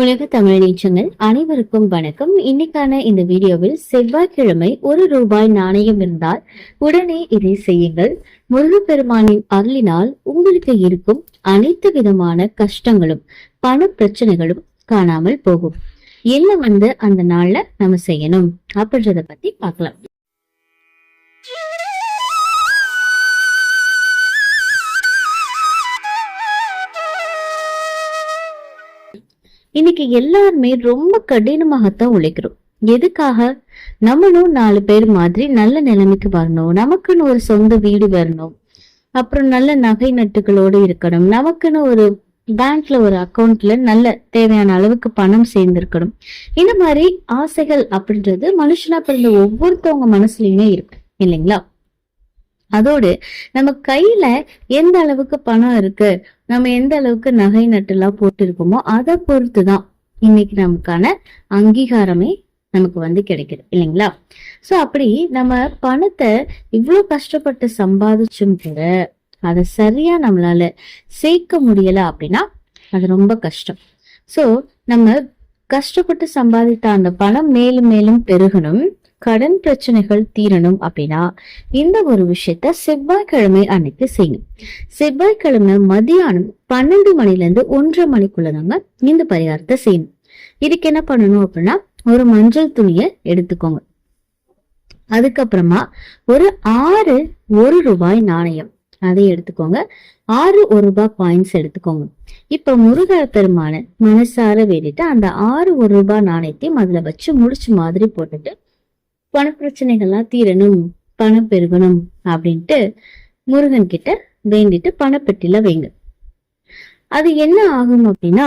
உலக தமிழ் நீச்சங்கள் அனைவருக்கும் வணக்கம். இன்னைக்கான இந்த வீடியோவில் செவ்வாய்க்கிழமை ஒரு ரூபாய் நாணயம் இருந்தால் உடனே இதை செய்யுங்கள். முருகப்பெருமானின் அருளினால் உங்களுக்கு இருக்கும் அனைத்து விதமான கஷ்டங்களும் பண பிரச்சனைகளும் காணாமல் போகும். என்ன வந்து அந்த நாள்ல நம்ம செய்யணும்? அப்படின்றத பத்தி பார்க்கலாம். இன்னைக்கு எல்லாருமே ரொம்ப கடினமாகத்தான் உழைக்கிறோம். எதுக்காக? நம்மளும் நாலு பேர் மாதிரி நல்ல நிலைமைக்கு வரணும். நமக்குன்னு ஒரு சொந்த வீடு வரணும். அப்புறம் நல்ல நகை நட்டுகளோடு இருக்கணும். நமக்குன்னு ஒரு பேங்க்ல ஒரு அக்கௌண்ட்ல நல்ல தேவையான அளவுக்கு பணம் சேர்ந்திருக்கணும். இந்த மாதிரி ஆசைகள் அப்படின்றது மனுஷனா பிறந்த ஒவ்வொருத்தவங்க மனசுலயுமே இருக்கும் இல்லைங்களா? அதோடு நம்ம கையில எந்த அளவுக்கு பணம் இருக்கு? நம்ம எந்த அளவுக்கு நகை நட்டுலாம் போட்டிருக்கோமோ அதை பொறுத்து தான் இன்னைக்கு நமக்கான அங்கீகாரமே நமக்கு வந்து கிடைக்குது இல்லைங்களா? ஸோ அப்படி நம்ம பணத்தை இவ்வளோ கஷ்டப்பட்டு சம்பாதிச்சும் கூட அதை சரியா நம்மளால சேர்க்க முடியல அப்படின்னா அது ரொம்ப கஷ்டம். ஸோ நம்ம கஷ்டப்பட்டு சம்பாதித்த அந்த பணம் மேலும் மேலும் பெருகணும். கடன் பிரச்சனைகள் தீரணும் அப்படின்னா இந்த ஒரு விஷயத்த செவ்வாய்க்கிழமை அன்னைக்கு செய்யணும். செவ்வாய்க்கிழமை மதியானம் பன்னெண்டு மணில இருந்து ஒன்றரை மணிக்குள்ளதாங்க இந்த பரிகாரத்தை செய்யணும். இதுக்கு என்ன பண்ணணும் அப்படின்னா ஒரு மஞ்சள் துணியை எடுத்துக்கோங்க. அதுக்கப்புறமா ஒரு ஆறு ஒரு ரூபாய் நாணயம் அதை எடுத்துக்கோங்க. ஆறு ஒரு ரூபாய் காயின்ஸ் எடுத்துக்கோங்க. இப்ப முருக பெருமான மனசார வேண்டிட்டு அந்த ஆறு ஒரு ரூபாய் நாணயத்தையும் அதுல வச்சு முடிச்சு மாதிரி போட்டுட்டு பண பிரச்சனைகள்லாம் தீரணும் பணம் பெருகணும் அப்படின்ட்டு முருகன் கிட்ட வேண்டிட்டு பணப்பெட்டில வைங்க. அது என்ன ஆகும் அப்படின்னா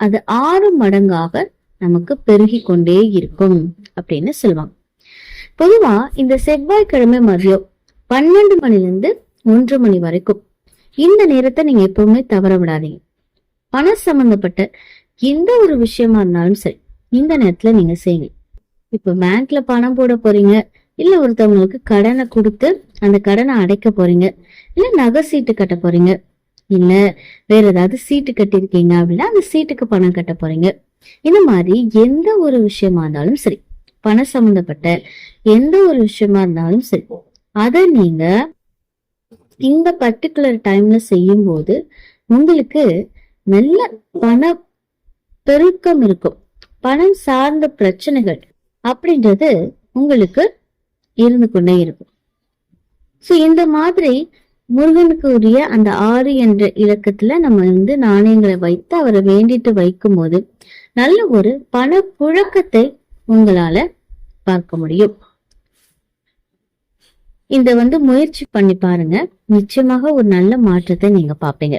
அது ஆறு மடங்காக நமக்கு பெருகி கொண்டே இருக்கும் அப்படின்னு சொல்லுவாங்க. பொதுவா இந்த செவ்வாய்க்கிழமை மதியம் பன்னெண்டு மணில இருந்து ஒன்று மணி வரைக்கும் இந்த நேரத்தை நீங்க எப்பவுமே தவற விடாதீங்க. பணம் சம்பந்தப்பட்ட எந்த ஒரு விஷயமா இருந்தாலும் சரி இந்த நேரத்துல நீங்க செய்யுங்க இப்ப பேங்க்ல பணம் போட போறீங்க இல்ல ஒருத்தவங்களுக்கு கடனை கொடுத்து அந்த கடனை அடைக்க போறீங்க இல்ல நகை சீட்டு கட்ட போறீங்க இல்ல வேற ஏதாவது சீட்டு கட்டிருக்கீங்க அப்படின்னா அந்த சீட்டுக்கு பணம் கட்ட போறீங்க. இந்த மாதிரி எந்த ஒரு விஷயமா இருந்தாலும் சரி பணம் சம்பந்தப்பட்ட எந்த ஒரு விஷயமா இருந்தாலும் சரி அதை நீங்க இந்த பர்டிகுலர் டைம்ல செய்யும் போது உங்களுக்கு நல்ல பண பெருக்கம் இருக்கும். பணம் சார்ந்த பிரச்சனைகள் அப்படின்றது உங்களுக்கு இருந்து கொண்டே இருக்கும். சோ இந்த மாதிரி முருகனுக்கு உரிய அந்த ஆறு என்ற இலக்கத்துல நம்ம வந்து நாணயங்களை வைத்து அவரை வேண்டிட்டு வைக்கும் போது நல்ல ஒரு பண புழக்கத்தை உங்களால பார்க்க முடியும். இந்த வந்து முயற்சி பண்ணி பாருங்க. நிச்சயமாக ஒரு நல்ல மாற்றத்தை நீங்க பாப்பீங்க